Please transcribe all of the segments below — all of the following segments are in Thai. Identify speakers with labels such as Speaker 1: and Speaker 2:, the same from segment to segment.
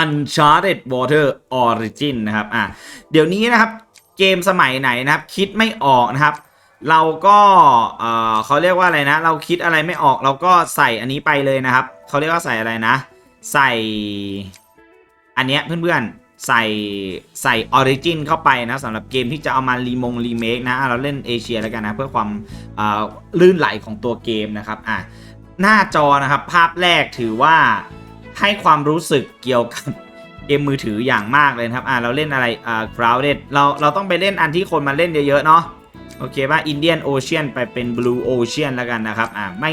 Speaker 1: Uncharted Water Origin นะครับอะเดี๋ยวนี้นะครับเกมสมัยไหนนะครับ คิดไม่ออกนะครับ เราก็เอ่อเขาเรียกว่าอะไรนะ เราคิดอะไรไม่ออกเราก็ใส่อันนี้ไปเลยนะครับเขาเรียกว่าใส่อะไรนะ ใส่อันเนี้ยเพื่อนๆใส่ใส่ Origin เข้าไปนะสำหรับเกมที่จะเอามารีมงรีเมคนะเราเล่นเอเชียแล้วกันนะ เพื่อความอ่อลื่นไหลของตัวเกมนะครับอะหน้าจอนะครับภาพแรกถือว่า ให้ความรู้สึกเกี่ยวกับเกมมือถืออย่างมากเลยครับ อ่าเราเล่นอะไร อ่า crowded เรา เราต้องไปเล่นอันที่คนมาเล่นเยอะๆเนาะ โอเคป่ะ Indian Ocean ไปเป็น Blue Ocean แล้วกันนะครับ อ่า ไม่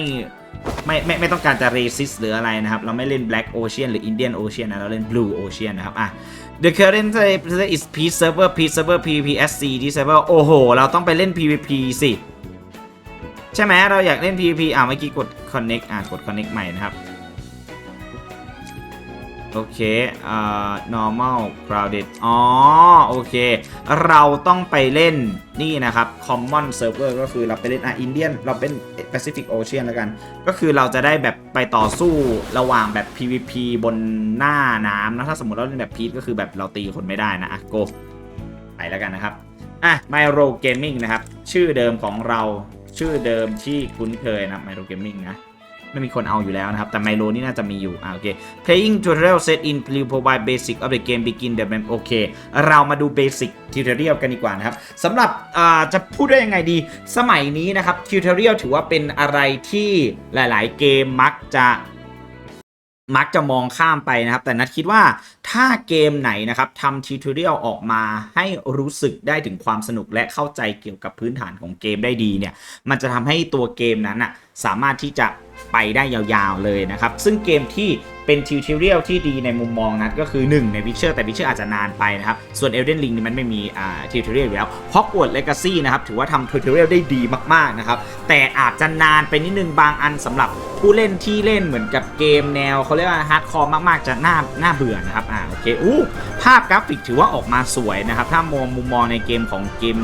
Speaker 1: ไม่ ไม่ ไม่ต้องการจะ racist หรืออะไรนะครับ เราไม่เล่น Black Ocean หรือ Indian Ocean นะ เราเล่น Blue Ocean นะครับ อะ The current is Peace Server Peace Server PVPSC ที่ server โอ้โห เราต้องไปเล่น PVP สิ ใช่ไหมเราอยากเล่น PVP อ่าเมื่อกี้กด connect อ่ากด connect ใหม่นะครับ โอเคอ่า normal crowded อ๋อ โอเค เราต้องไปเล่นนี่นะครับ common server ก็คือเราไปเล่นอะ Indian เราเป็น Pacific Ocean แล้วกัน ก็คือเราจะได้แบบไปต่อสู้ระหว่างแบบ PVP บนหน้าน้ำนะถ้าสมมติเราเล่นแบบพีทก็คือแบบเราตีคนไม่ได้นะอะ go ไปแล้วกันนะครับ อะ Myro Gaming นะครับ ชื่อเดิมของเราชื่อเดิมที่คุ้นเคยนะ Myro Gaming นะ ไม่มีคนเอาอยู่แล้วนะครับ แต่ไมโลนี่น่าจะมีอยู่อ่าโอเค playing tutorial set in will provide basic of the game begin the game โอเค เรามาดู basic tutorial กันดีกว่านะครับสำหรับอ่าจะพูดได้ยังไงดี สมัยนี้นะครับ tutorial ถือว่าเป็นอะไรที่หลาย ๆ เกมมักจะมักจะมองข้ามไปนะครับ แต่นัดคิดว่าถ้าเกมไหนนะครับทำทิวทอเรียลออกมาให้รู้สึกได้ถึงความสนุกและเข้าใจเกี่ยวกับพื้นฐานของเกมได้ดีเนี่ย มันจะทำให้ตัวเกมนั้นอะสามารถที่จะ ไปได้ยาวๆเลยนะครับ ซึ่งเกมที่เป็นทิวทอเรียลที่ดีในมุมมองนั้นก็คือ 1 ในวิเชอร์แต่วิเชอร์อาจจะนานไปนะครับ ส่วน Elden Ring นี่มันไม่มีทิวทอเรียลอยู่แล้ว Hogwarts Legacy นะครับถือว่าทำทิวทอเรียลได้ดีมากๆนะครับ แต่อาจจะนานไปนิดนึงบางอันสำหรับผู้เล่นที่เล่นเหมือนกับเกมแนวเขาเรียกว่าฮาร์ดคอร์มากๆ จะน่าน่าเบื่อนะครับอ่าโอเคอู้ภาพกราฟิกถือว่าออกมาสวยนะครับ ถ้ามองมุมมองในเกมของเกม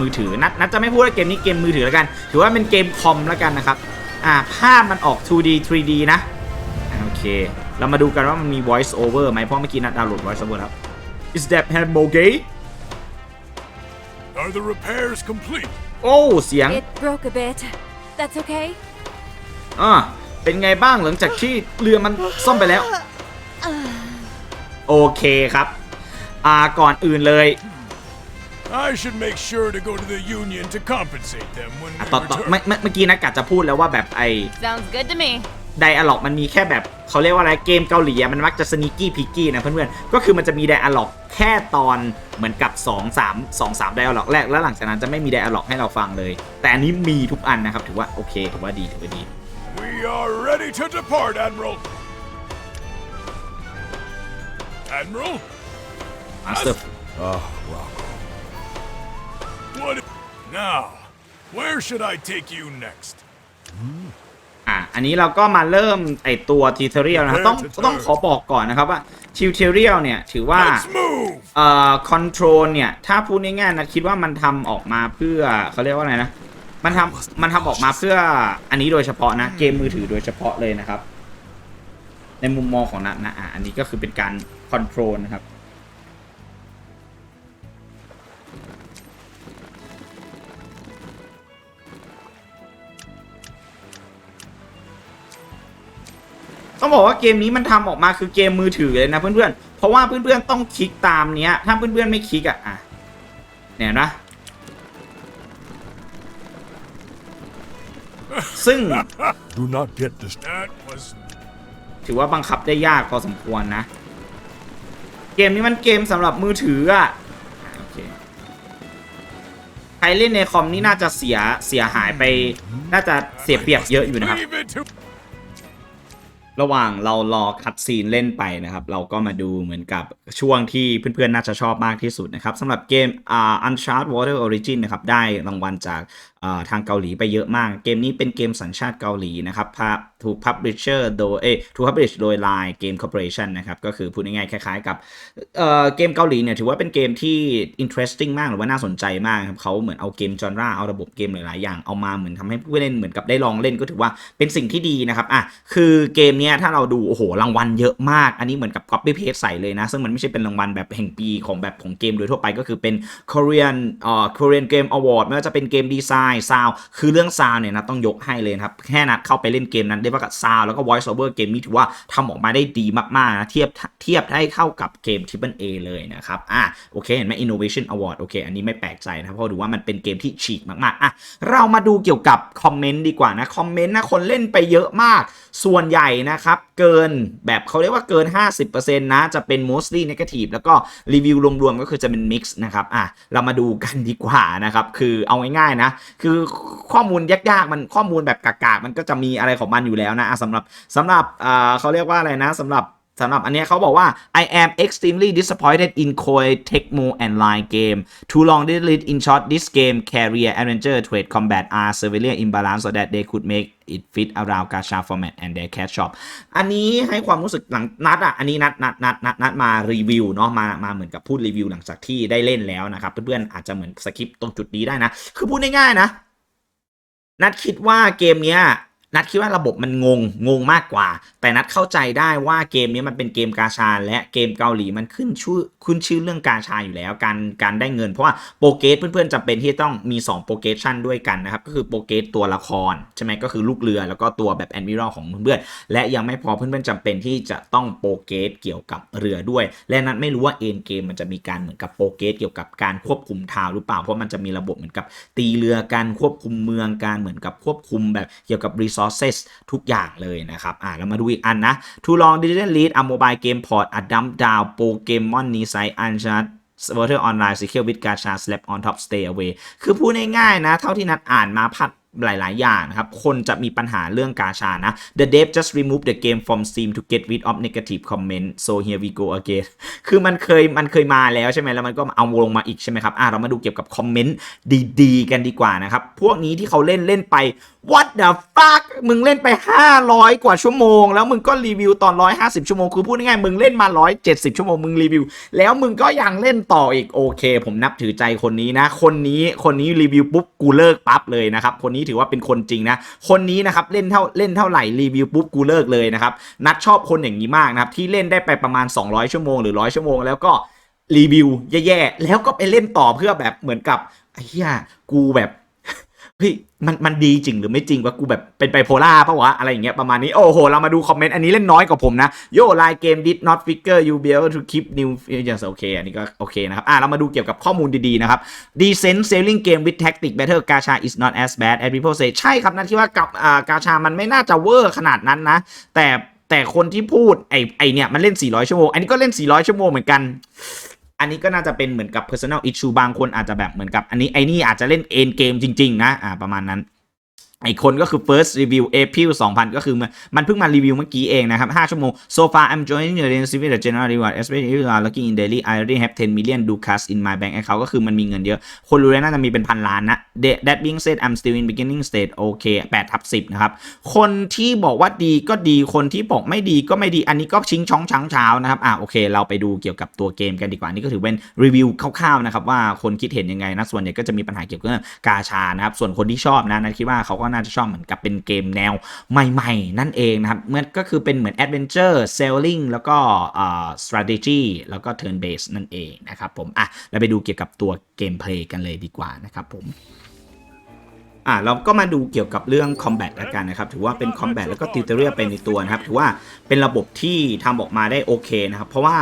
Speaker 1: มือถือนัดนัดจะไม่พูดว่าเกมนี้เกมมือถือแล้วกัน ถือว่าเป็นเกมคอมแล้วกันนะครับ อ่าภาพมันออก 2D 3D นะอ่าโอเค เรามาดูกันว่ามันมี voice over ไหมเพราะเมื่อกี้นัดดาวน์โหลด voice over แล้ว Is that Hambo gay
Speaker 2: Are the repairs complete?
Speaker 1: โอ้เสียง
Speaker 3: It broke a bit. That's okay.
Speaker 1: อ่าเป็นไงบ้างหลังจากที่เรือมันซ่อมไปแล้ว โอเคครับ อ่าก่อนอื่นเลย
Speaker 2: I should make sure to go to the Union to compensate them when
Speaker 1: อะ
Speaker 2: we
Speaker 1: ต่อต่อ
Speaker 2: return.
Speaker 1: เมื่อเมื่อเมื่อกี้นักกะจะพูดแล้วว่าแบบไอ
Speaker 3: Sounds good to me.
Speaker 1: ไดอะล็อกมันมีแค่แบบเขาเรียกว่าอะไรเกมเกาหลีอะมันมักจะสนิกี้พิกกี้นะเพื่อนๆก็คือมันจะมีไดอะล็อกแค่ตอนเหมือนกับ 2 3 2 3ไดอะล็อกแรกแล้วหลังจากนั้นจะไม่มีไดอะล็อกให้เราฟังเลย แต่อันนี้มีทุกอันนะครับ ถือว่าโอเคถือว่าดีถือว่าดี
Speaker 2: We are ready to depart, Admiral. Admiral,
Speaker 1: มาสเตอร์
Speaker 2: Oh, welcome. What? Now, where should I take you next?
Speaker 1: อะอันนี้เราก็มาเริ่มไอตัวทิวเทอเรียลนะครับต้องต้องขอบอกก่อนนะครับว่าทิวเทอเรียลเนี่ยถือว่า
Speaker 2: Let's move.
Speaker 1: เอ่อคอนโทรลเนี่ยถ้าพูดง่ายๆนะคิดว่ามันทำออกมาเพื่อเขาเรียกว่าอะไรนะมันทำมันทำออกมาเพื่ออันนี้โดยเฉพาะนะเกมมือถือโดยเฉพาะเลยนะครับ ในมุมมองของนัทนะอะอันนี้ก็คือเป็นการคอนโทรลนะครับ ต้องบอกว่าเกมนี้มันทำออกมาคือเกมมือถือเลยนะเพื่อนๆ เพราะว่าเพื่อนๆต้องคลิกตามเนี้ย ถ้าเพื่อนๆไม่คลิกอะอะเนี่ยเห็นะ ซึ่ง
Speaker 2: Do not get this. That was
Speaker 1: ถือว่าบังคับได้ยากพอสมควรนะ เกมนี้มันเกมสำหรับมือถืออะโอเคใครเล่นในคอมนี่น่าจะเสียเสียหายไป น่าจะเสียเปรียบเยอะอยู่นะครับ
Speaker 2: Leave it to
Speaker 1: ระหว่างเรารอคัดซีนเล่นไปนะครับ เราก็มาดูเหมือนกับช่วงที่เพื่อนๆ น่าจะชอบมากที่สุดนะครับสำหรับเกมอ่า Uncharted Water Origin นะครับ ได้รางวัลจาก ทางเกาหลีไปเยอะมาก เกมนี้เป็นเกมสัญชาติเกาหลีนะครับถูก publisher โดยเอถูก publish โดย Line Game Corporation นะครับ ก็คือพูดง่ายๆคล้ายๆกับเเกมเกาหลีเนี่ยถือว่าเป็นเกมที่ interesting มากหรือว่าน่าสนใจมากครับเขาเหมือนเอาเกมจอนราเอาระบบเกมหลายๆอย่างเอามาเหมือนทำให้ผู้เล่นเหมือนกับได้ลองเล่นก็ถือว่าเป็นสิ่งที่ดีนะครับอะคือเกมเนี้ยถ้าเราดูโอ้โหรางวัลเยอะมาก อันนี้เหมือนกับ copy paste ใส่เลยนะ ซึ่งมันไม่ใช่เป็นรางวัลแบบแห่งปีของแบบของเกมโดยทั่วไปก็คือเป็น Korean เอ่อ Korean Game Award ไม่ว่าจะเป็นเกมดีไซน์ซาวคือเรื่องซาวเนี่ยนะต้องยกให้เลยครับแค่นัดเข้าไปเล่นเกมนั้นได้ว่ากับซาวแล้วก็ voice over เกมนี้ถือว่าทำออกมาได้ดีมากๆนะเทียบเทียบได้เข้ากับเกม Triple A เลยนะครับอะโอเคเห็นไหม Innovation Award โอเค อันนี้ไม่แปลกใจนะเพราะดูว่ามันเป็นเกมที่ฉีกมากๆอะเรามาดูเกี่ยวกับคอมเมนต์ดีกว่านะคอมเมนต์นะคนเล่นไปเยอะมาก ส่วนใหญ่นะครับเกินแบบเขาเรียกว่าเกิน 50%นะจะเป็น mostly negative แล้วก็รีวิวรวมๆก็คือจะเป็น mix นะครับอะเรามาดูกันดีกว่านะครับคือเอาง่ายๆนะคือข้อมูลยากๆมันข้อมูลแบบกากๆมันก็จะมีอะไรของมันอยู่แล้วนะอะสำหรับสำหรับอ่าเขาเรียกว่าอะไรนะสำหรับ สำหรับอันนี้เขาบอกว่า I am extremely disappointed in Koei Tecmo and Line game too long delete in short this game career adventure trade combat are severely imbalance so that they could make it fit around gacha format and their cash shop อันนี้ให้ความรู้สึกหลังนัดอะ อันนี้นัดนัดนัดนัดนัดมารีวิวเนาะ มามาเหมือนกับพูดรีวิวหลังจากที่ได้เล่นแล้วนะครับ เพื่อนๆอาจจะเหมือนสคิปตรงจุดนี้ได้นะ คือพูดง่ายๆนะ นัดคิดว่าเกมเนี้ย นัดคิดว่าระบบมันงงงงมากกว่า แต่นัดเข้าใจได้ว่าเกมนี้มันเป็นเกมกาชา และเกมเกาหลีมันขึ้นชื่อขึ้นชื่อเรื่องกาชาอยู่แล้ว การการได้เงิน เพราะว่าโปรเกสเพื่อนๆจำเป็นที่ต้องมี 2 โปรเกสชั่นด้วยกันนะครับ ก็คือโปรเกสตัวละครใช่ไหมก็คือลูกเรือแล้วก็ตัวแบบแอนมิรัลของเพื่อนๆและยังไม่พอเพื่อนๆจำเป็นที่จะต้องโปรเกสเกี่ยวกับเรือด้วย และนัดไม่รู้ว่าเอ็นเกมมันจะมีการเหมือนกับโปรเกสเกี่ยวกับการควบคุมทาวหรือเปล่าเพราะมันจะมีระบบเหมือนกับตีเรือการควบคุมเมืองการเหมือนกับควบคุมแบบเกี่ยวกับรี resources ทุกอย่างเลยนะครับอ่าเรามาดูอีกอันนะ Too long didn't lead a mobile game port a dump down Pokemon n i s a i Uncharted Water Online Secure with Gacha Slap on top Stay away คือพูดง่ายๆนะ เท่าที่นัดอ่านมาพัดหลายๆ อย่างนะครับ คนจะมีปัญหาเรื่องกาชานะ The dev just remove the game from Steam to get rid of negative comment so here we go again คือมันเคยมันเคยมาแล้วใช่ไหมแล้วมันก็เอาลงมาอีกใช่ไหมครับ อะเรามาดูเกี่ยวกับคอมเมนต์ดีๆ กันดีกว่านะครับ พวกนี้ที่เขาเล่นเล่นไป what the fuck มึงเล่นไป 500 กว่าชั่วโมง แล้วมึงก็รีวิวตอน 150 ชั่วโมง คือพูดง่ายๆมึงเล่นมา 170 ชั่วโมง มึงรีวิว แล้วมึงก็ยังเล่นต่ออีก โอเค ผมนับถือใจคนนี้นะ คนนี้คนนี้รีวิวปุ๊บกูเลิกปั๊บเลยนะครับ คนนี้ถือว่าเป็นคนจริงนะ คนนี้นะครับเล่นเท่าเล่นเท่าไหร่รีวิวปุ๊บกูเลิกเลยนะครับ นัดชอบคนอย่างนี้มากนะครับที่เล่นได้ไปประมาณ 200 ชั่วโมงหรือ 100 ชั่วโมงแล้วก็รีวิวแย่ๆแล้วก็ไปเล่นต่อเพื่อแบบเหมือนกับเหี้ยกูแบบ เฮ้ยมันมันดีจริงหรือไม่จริงวะกูแบบเป็นไบโพล่าปะวะอะไรอย่างเงี้ยประมาณนี้โอ้โห เรามาดูคอมเมนต์อันนี้เล่นน้อยกว่าผมนะโยไลเกม did not figure you be able to keep new features โอเคอันนี้ก็โอเคนะครับอะเรามาดูเกี่ยวกับข้อมูลดีๆนะครับ decent selling game with tactic battle gacha is not as bad as people say ใช่ครับนะที่ว่ากับอ่ากาชามันไม่น่าจะเวอร์ขนาดนั้นนะ แต่แต่คนที่พูดไอไอเนี่ยมันเล่น 400 ชั่วโมงอันนี้ก็เล่น 400 ชั่วโมงเหมือนกัน อันนี้ก็น่าจะเป็นเหมือนกับ personal issue บางคนอาจจะแบบเหมือนกับ อันนี้ไอ้นี่อาจจะเล่นเอ็นเกมจริง ๆ นะอ่าประมาณนั้น ไอคนก็คือ first review April 2000 ก็คือมันเพิ่งมารีวิวเมื่อกี้เองนะครับ 5 ชั่วโมง so far I'm joining the range with the general reward especially if you are lucky in daily I already have 10 million ducats in my bank account ก็คือมันมีเงินเยอะ คนรู้แล้วน่าจะมีเป็นพันล้านนะ That- being said I'm still in beginning stage โอเค8ทับ10 นะครับ คนที่บอกว่าดีก็ดีคนที่บอกไม่ดีก็ไม่ดีอันนี้ก็ชิงช้องช้างเช้านะครับ อะโอเค เราไปดูเกี่ยวกับตัวเกมกันดีกว่านี่ก็ถือเป็นรีวิวคร่าวๆนะครับว่าคนคิดเห็นยังไงนะส่วนใหญ่ก็จะมีปัญหาเกี่ยวกับกาชานะครับส่วนคนที่ชอบนะนัทคิดว่าเขาก็น่าจะชอบเหมือนกับเป็นเกมแนวใหม่ ๆ นั่นเองนะครับมันก็คือเป็นเหมือน Adventure Sailing แล้วก็อ่า strategy แล้วก็ turn based นั่นเองนะครับผมอะเราไปดูเกี่ยวกับตัวเกมเพลย์กันเลยดีกว่านะครับผมอ่าเราก็มาดูเกี่ยวกับเรื่อง Combat แล้วกันนะครับ ถือว่าเป็น Combat แล้วก็ Tutorial เป็นในตัวนะครับ ถือว่าเป็นระบบที่ทำออกมาได้โอเคนะครับ เพราะว่า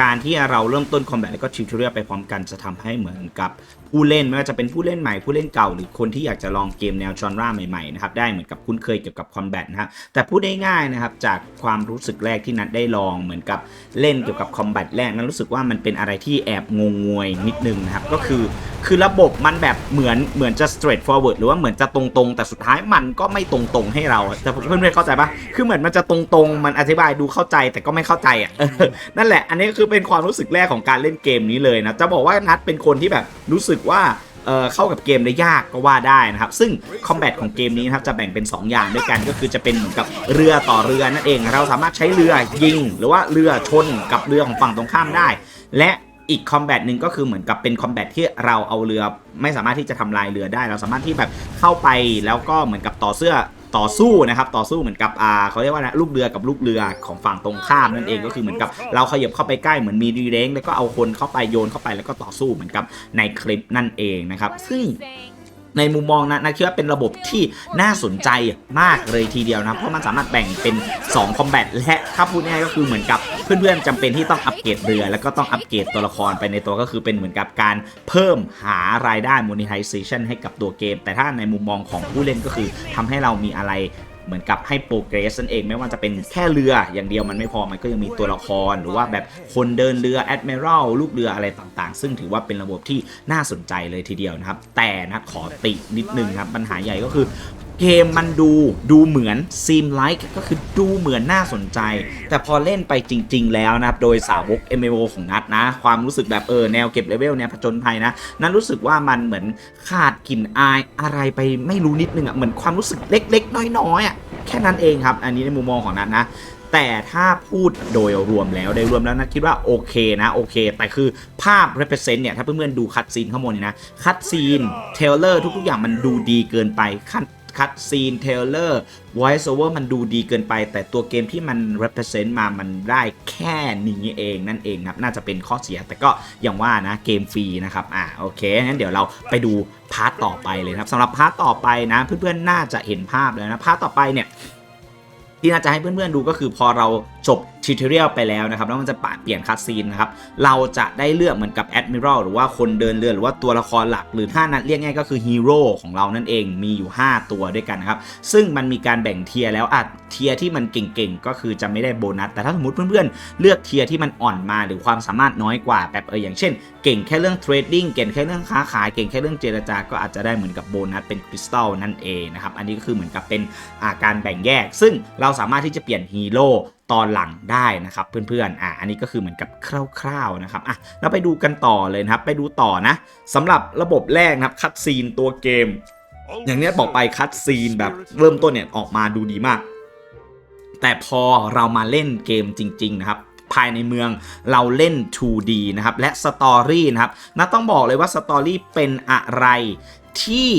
Speaker 1: การที่เราเริ่มต้น Combat แล้วก็ Tutorial ไปพร้อมกันจะทำให้เหมือนกับ ผู้เล่นไม่ว่าจะเป็นผู้เล่นใหม่ผู้เล่นเก่า หรือคนที่อยากจะลองเกมแนวจอนราใหม่ๆนะครับได้เหมือนกับคุ้นเคยเกี่ยวกับ Combat นะครับแต่พูดได้ง่ายๆนะครับจากความรู้สึกแรกที่นัดได้ลองเหมือนกับเล่นเกี่ยวกับ Combat แรกนั้นรู้สึกว่ามันเป็นอะไรที่แอบงงงวยนิดนึงนะครับก็คือคือระบบมันแบบเหมือนเหมือนจะ straight forward หรือว่าเหมือนจะตรงๆ แต่สุดท้ายมันก็ไม่ตรงๆให้เราแต่เพื่อนๆเข้าใจปะคือเหมือนมันจะตรงๆ มันอธิบายดูเข้าใจแต่ก็ไม่เข้าใจอะนั่นแหละ อันนี้ก็คือเป็นความรู้สึกแรกของการเล่นเกมนี้เลยนะจะบอกว่านัดเป็นคนที่แบบรู้สึกว่าเอ่อเข้ากับเกมได้ยากก็ว่าได้นะครับ ซึ่งคอมแบทของเกมนี้นะครับจะแบ่งเป็น 2 อย่างด้วยกันก็คือจะเป็นเหมือนกับเรือต่อเรือนั่นเอง เราสามารถใช้เรือยิง หรือว่าเรือชนกับเรือของฝั่งตรงข้ามได้ และอีกคอมแบทหนึ่งก็คือเหมือนกับเป็นคอมแบทที่เราเอาเรือไม่สามารถที่จะทำลายเรือได้ เราสามารถที่แบบเข้าไปแล้วก็เหมือนกับต่อเสื้อ ต่อสู้นะครับต่อสู้เหมือนกับอ่าเขาเรียกว่านะลูกเรือกับลูกเรือของฝั่งตรงข้ามนั่นเองก็คือเหมือนกับเราขยับเข้าไปใกล้เหมือนมีดีเร้งแล้วก็เอาคนเข้าไปโยนเข้าไปแล้วก็ต่อสู้เหมือนกับในคลิปนั่นเองนะครับซึ่ง ในมุมมองนะนะคิดว่าเป็นระบบที่น่าสนใจมากเลยทีเดียวนะเพราะมันสามารถแบ่งเป็น2คอมแบทและถ้าพูดง่ายก็คือเหมือนกับเพื่อนๆจำเป็นที่ต้องอัปเกรดเรือ แล้วก็ต้องอัปเกรดตัวละครไปในตัวก็คือเป็นเหมือนกับการเพิ่มหารายได้ monetization ให้กับตัวเกม แต่ถ้าในมุมมองของผู้เล่นก็คือทำให้เรามีอะไร เหมือนกับให้โปรเกรสนั่นเองไม่ว่าจะเป็นแค่เรืออย่างเดียวมันไม่พอมันก็ยังมีตัวละคร หรือว่าแบบคนเดินเรือแอดมิรัลลูกเรืออะไรต่างๆ ซึ่งถือว่าเป็นระบบที่น่าสนใจเลยทีเดียวนะครับ แต่นะขอตินิดนึงครับปัญหาใหญ่ก็คือ เกมมันดูดูเหมือน seem like ก็คือดูเหมือนน่าสนใจ แต่พอเล่นไปจริง ๆ แล้วนะครับ โดยสาวก MMO ของนัดนะ ความรู้สึกแบบเออแนวเก็บเลเวลแนวผจญภัยนะ นัดรู้สึกว่ามันเหมือนขาดกลิ่นอายอะไรไปไม่รู้นิดนึงอะเหมือนความรู้สึกเล็ก ๆ น้อยๆอะแค่นั้นเองครับ อันนี้ในมุมมองของนัดนะแต่ถ้าพูดโดยรวมแล้วโดยรวมแล้วนะคิดว่าโอเคนะโอเค แต่คือภาพ represent เนี่ย ถ้าเพื่อนๆดูคัดซีนข้างบนนี่นะ คัดซีนเทเลอร์ทุกๆอย่างมันดูดีเกินไปคัด คัดซีนเทเลอร์ voice over มันดูดีเกินไป แต่ตัวเกมที่มัน represent มามันได้แค่นี้เองนั่นเองนะครับ น่าจะเป็นข้อเสียแต่ก็อย่างว่านะเกมฟรีนะครับ อ่าโอเค งั้นเดี๋ยวเราไปดูพาร์ตต่อไปเลยครับสำหรับพาร์ตต่อไปนะ เพื่อนๆ น่าจะเห็นภาพแล้วนะ พาร์ตต่อไปเนี่ย ที่น่าจะให้เพื่อนๆดูก็คือพอเราจบทิวทอเรียลไปแล้วนะครับแล้วมันจะปะเปลี่ยนคัสซีนนะครับเราจะได้เลือกเหมือนกับแอดมิรัลหรือว่าคนเดินเรือหรือว่าตัวละครหลัก หรือถ้านัดเรียกง่ายก็คือฮีโร่ของเรานั่นเองมีอยู่ 5 ตัวด้วยกันนะครับซึ่งมันมีการแบ่งเทียร์แล้วอะเทียร์ที่มันเก่งๆ ก็คือจะไม่ได้โบนัส แต่ถ้าสมมติเพื่อนๆ เลือกเทียร์ที่มันอ่อนมาหรือความสามารถน้อยกว่าแบบเอออย่างเช่น เก่งแค่เรื่องเทรดดิ้งเก่งแค่เรื่องค้าขายเก่งแค่เรื่องเจรจาก็อาจจะได้เหมือนกับโบนัสเป็นคริสตัลนั่นเองนะครับอันนี้ก็คือเหมือนกับเป็นอาการแบ่งแยก ซึ่งเราราสามารถที่จะเปลี่ยนฮีโร่ตอนหลังได้นะครับเพื่อนๆ อะอันนี้ก็คือเหมือนกับคร่าวๆนะครับ อะเราไปดูกันต่อเลยนะครับ ไปดูต่อนะสำหรับระบบแรกนะครับคัดซีนตัวเกม อย่างเนี้ยบอกไปคัดซีนแบบเริ่มต้นเนี่ยออกมาดูดีมาก แต่พอเรามาเล่นเกมจริง ๆ นะครับภายในเมืองเราเล่น 2D นะครับ และสตอรี่นะครับนัต้องบอกเลยว่าสตอรี่เป็นอะไรที่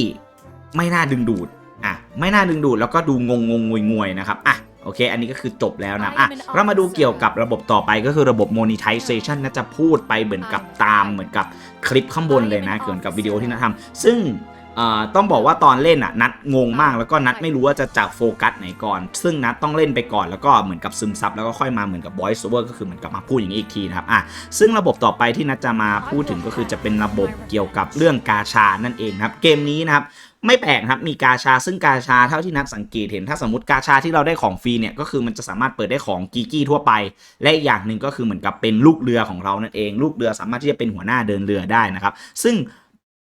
Speaker 1: ไม่น่าดึงดูด อะไม่น่าดึงดูดแล้วก็ดูงงงงงวยงวยๆนะครับอะโอเค อันนี้ก็คือจบแล้วนะอะเรามาดูเกี่ยวกับระบบต่อไปก็คือระบบ monetization นะจะพูดไปเหมือนกับตามเหมือนกับคลิปข้างบนเลยนะเกี่ยวกับวิดีโอที่นัททำซึ่งเอ่อ ต้องบอกว่าตอนเล่นอะนัดงงมากแล้วก็นัดไม่รู้ว่าจะจับโฟกัสไหนก่อน ซึ่งนัดต้องเล่นไปก่อนแล้วก็เหมือนกับซึมซับแล้วก็ค่อยมาเหมือนกับ voice over ก็คือเหมือนกับมาพูดอย่างนี้อีกทีนะครับอะซึ่งระบบต่อไปที่นัดจะมาพูดถึงก็คือจะเป็นระบบเกี่ยวกับเรื่องกาชานั่นเองครับเกมนี้นะครับไม่แปลกนะครับมีกาชาซึ่งกาชาเท่าที่นัดสังเกตเห็นถ้าสมมติกาชาที่เราได้ของฟรีเนี่ยก็คือมันจะสามารถเปิดได้ของกีกี้ทั่วไป และอีกอย่างหนึ่งก็คือเหมือนกับเป็นลูกเรือของเรานั่นเอง ลูกเรือสามารถที่จะเป็นหัวหน้าเดินเรือได้นะครับซึ่ง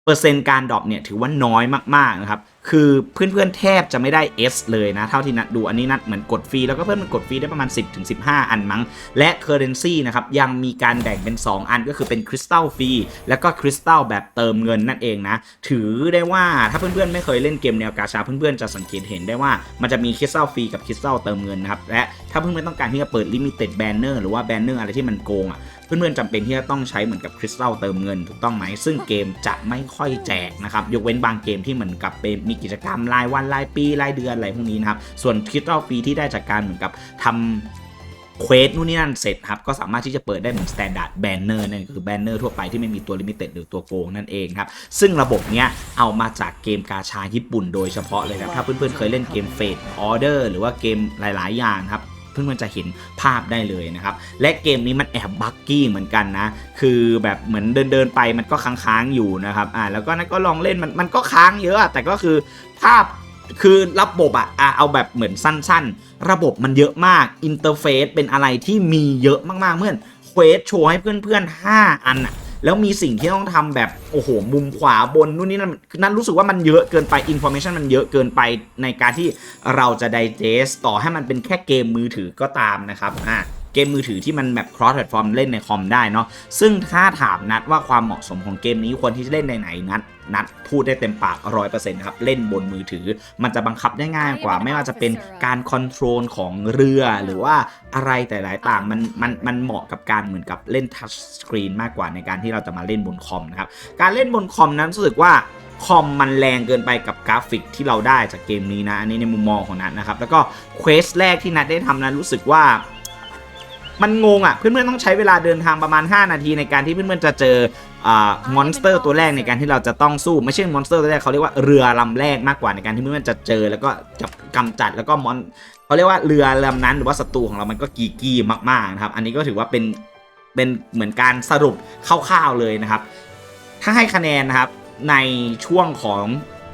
Speaker 1: เปอร์เซ็นต์การดรอปเนี่ยถือว่าน้อยมากๆนะครับ คือเพื่อนๆแทบจะไม่ได้ S เลยนะ เท่าที่นัดดูอันนี้นัดเหมือนกดฟรี แล้วก็เพื่อนมันกดฟรีได้ประมาณ 10-15อันมั้ง และ Currency นะครับ ยังมีการแบ่งเป็น 2 อันก็คือเป็นคริสตัลฟรี แล้วก็คริสตัลแบบเติมเงินนั่นเองนะ ถือได้ว่าถ้าเพื่อนๆไม่เคยเล่นเกมแนวกาชาเพื่อนๆจะสังเกตเห็นได้ว่ามันจะมีคริสตัลฟรีกับคริสตัลเติมเงินนะครับและถ้าเพื่อนๆต้องการที่จะเปิดลิมิเต็ดแบนเนอร์หรือว่าแบนเนอร์อะไรที่มันโกงอะเพื่อนๆจำเป็นที่จะต้องใช้เหมือนกับคริสตัลเติมเงินถูกต้องไหมซึ่งเกมจะไม่ค่อยแจกนะครับยกเว้นบางเกมที่เหมือนกับเป็นมีกิจกรรมรายวันรายปีรายเดือนอะไรพวกนี้นะครับ ส่วนคริสตัลฟรีที่ได้จากการเหมือนกับทำเควสนู่นนี่นั่นเสร็จครับ ก็สามารถที่จะเปิดได้เหมือนสแตนดาร์ดแบนเนอร์นั่นคือแบนเนอร์ทั่วไปที่ไม่มีตัวลิมิเต็ดหรือตัวโกงนั่นเองครับ ซึ่งระบบเนี้ยเอามาจากเกมกาชาญี่ปุ่นโดยเฉพาะเลยครับ ถ้าเพื่อนๆเคยเล่นเกมเฟดออเดอร์หรือว่าเกมหลาย ๆ อย่างครับ เพื่อนๆจะเห็นภาพได้เลยนะครับ และเกมนี้มันแอบบักกี้เหมือนกันนะ คือแบบเหมือนเดินๆไปมันก็ค้างๆอยู่นะครับอ่าแล้วก็นั่นก็ลองเล่นมันมันก็ค้างเยอะแต่ก็คือภาพคือระบบอะอะเอาแบบเหมือนสั้นๆ ระบบมันเยอะมาก อินเทอร์เฟซเป็นอะไรที่มีเยอะมากๆเมื่อนเควสโชว์ให้เพื่อนๆ 5 อันอะ แล้วมีสิ่งที่ต้องทำแบบโอ้โหมุมขวาบนนู่นนี่นั่นนั่นรู้สึกว่ามันเยอะเกินไปอินโฟเมชันมันเยอะเกินไปในการที่เราจะไดเจสต่อให้มันเป็นแค่เกมมือถือก็ตามนะครับอ่า เกมมือถือที่มันแบบ cross platform เล่นในคอมได้เนาะซึ่งถ้าถามนัดว่าความเหมาะสมของเกมนี้ควรที่จะเล่นในไหนนัดนัดพูดได้เต็มปาก100%ครับ เล่นบนมือถือ มันจะบังคับได้ง่ายกว่า ไม่ว่าจะเป็นการคอนโทรลของเรือหรือว่าอะไรแต่หลายต่างมันมันมันเหมาะกับการเหมือนกับเล่นทัชสกรีนมากกว่าในการที่เราจะมาเล่นบนคอมนะครับ การเล่นบนคอมนั้นรู้สึกว่าคอมมันแรงเกินไปกับกราฟิกที่เราได้จากเกมนี้นะ อันนี้ในมุมมองของนัทนะครับ แล้วก็เควสแรกที่นัทได้ทำนั้นรู้สึกว่า มันงงอะ เพื่อนๆต้องใช้เวลาเดินทางประมาณ 5 นาทีในการที่เพื่อนๆจะเจออมอนสเตอร์ตัวแรกในการที่เราจะต้องสู้ไม่ใช่มอนสเตอร์ตัวแรกเขาเรียกว่าเรือลำแรกมากกว่าในการที่เพื่อนๆจะเจอ แล้วก็จะกำจัดแล้วก็มอนเขาเรียกว่าเรือลำนั้นหรือว่าศัตรูของเรามันก็กีกี้มากๆนะครับอันนี้ก็ถือว่าเป็นเป็นเหมือนการสรุปคร่าวๆเลยนะครับ ถ้าให้คะแนนนะครับในช่วงของ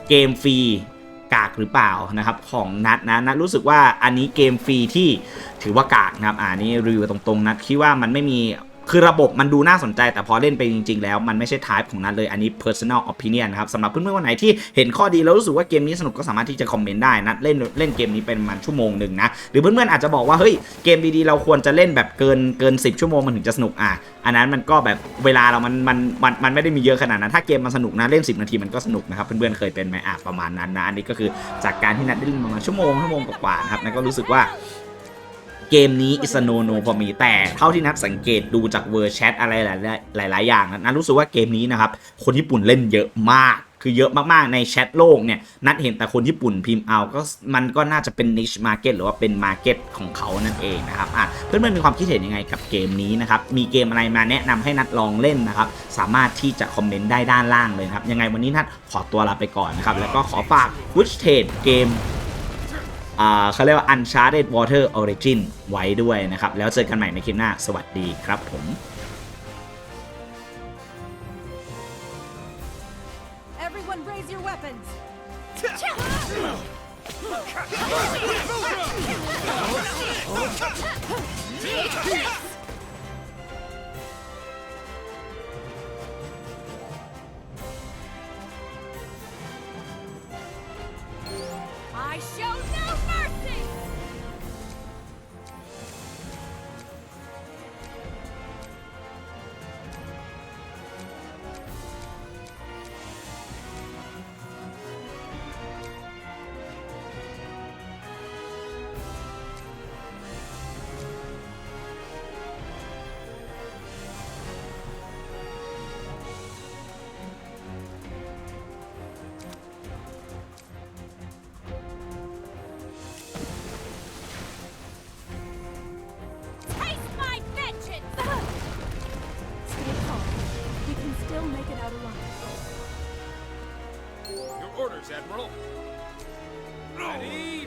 Speaker 1: เกมฟรี กากหรือเปล่านะครับของนัดนะนัดรู้สึกว่าอันนี้เกมฟรีที่ถือว่ากากนะครับอ่านี่รีวิวตรงๆนัดคิดว่ามันไม่มี คือระบบมันดูน่าสนใจ แต่พอเล่นไปจริง ๆ แล้วมันไม่ใช่ทายของนัดเลย อันนี้ personal opinion นะครับสำหรับเพื่อนๆคนไหนที่เห็นข้อดีแล้วรู้สึกว่าเกมนี้สนุกก็สามารถที่จะคอมเมนต์ได้นัดเล่นเล่นเกมนี้เป็นมาณชั่วโมงหนึ่งนะหรือเพื่อนๆอาจจะบอกว่าเฮ้ยเกมดีๆเราควรจะเล่นแบบเกินเกิน 10 ชั่วโมงมันถึงจะสนุกอะอันนั้นมันก็แบบเวลาเรามันมันมันมันไม่ได้มีเยอะขนาดนั้นถ้าเกมมันสนุกนะเล่น 10 นาทีมันก็สนุกนะครับเพื่อนๆเคยเป็นไหมอะประมาณนั้นนะอันนี้ก็คือจากการที่นัดได้เล่นประมาณชั่วโมงชั่วโมงกว่าๆนะครับนัดก็รู้สึกว่า เกมนี้อิสโนโนพอมีแต่เท่าที่นัดสังเกตดูจากเวอร์แชทอะไรหลายๆหลาย ๆ อย่างนัดรู้สึกว่าเกมนี้นะครับ คนญี่ปุ่นเล่นเยอะมากคือเยอะมาก ๆ ในแชทโลกเนี่ยนัดเห็นแต่คนญี่ปุ่นพิมพ์เอาก็มันก็น่าจะเป็น niche market หรือว่าเป็น market ของเขานั่นเองนะครับอะเพื่อนๆมีความคิดเห็นยังไงกับเกมนี้นะครับ มีเกมอะไรมาแนะนำให้นัดลองเล่นนะครับ สามารถที่จะคอมเมนต์ได้ด้านล่างเลยครับ ยังไงวันนี้นัดขอตัวลาไปก่อนนะครับ แล้วก็ขอฝาก w i c h t a d e เกมอ่า เขาเรียกว่า Uncharted Water Origin ไว้ด้วยนะครับ แล้วเจอกันใหม่ในคลิปหน้า สวัสดีครับผม
Speaker 3: I show no mercy!
Speaker 4: Orders, Admiral. Ready?